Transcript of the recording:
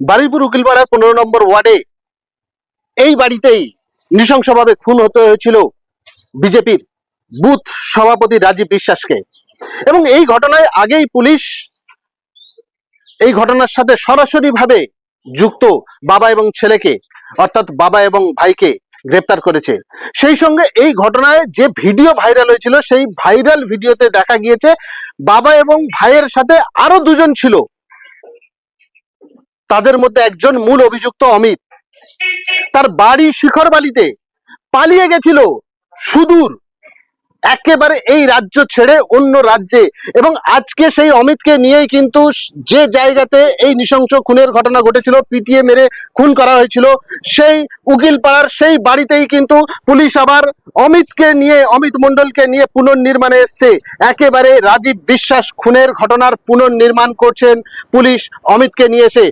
বারুইপুর উকিলপাড়ার পনেরো নম্বর ওয়ার্ডে এই বাড়িতেই নৃশংসভাবে খুন হতে হয়েছিল বিজেপির বুথ সভাপতি রাজীব বিশ্বাসকে। এবং এই ঘটনায় আগেই পুলিশ এই ঘটনার সাথে সরাসরি ভাবে যুক্ত বাবা এবং ছেলেকে, অর্থাৎ বাবা এবং ভাইকে গ্রেপ্তার করেছে। সেই সঙ্গে এই ঘটনায় যে ভিডিও ভাইরাল হয়েছিল, সেই ভাইরাল ভিডিওতে দেখা গিয়েছে বাবা এবং ভাইয়ের সাথে আরও দুজন ছিল। তাদের মধ্যে একজন মূল অভিযুক্ত অমিত। তার বাড়ি শিখরবালিতে পালিয়ে গেছিল সুদূর। একেবারে এই রাজ্য ছেড়ে অন্য রাজ্যে। এবং আজকে সেই অমিতকে নিয়েই কিন্তু যে জায়গাতে এই নৃশংস খুনের ঘটনা ঘটেছিল, পিটিয়ে মেরে খুন করা হয়েছিল, সেই উকিলপাড়ার সেই বাড়িতেই কিন্তু পুলিশ আবার অমিতকে নিয়ে, অমিত মণ্ডলকে নিয়ে পুনর্নির্মাণে এসছে। একেবারে রাজীব বিশ্বাস খুনের ঘটনার পুনর্নির্মাণ করছেন পুলিশ অমিতকে নিয়ে এসে।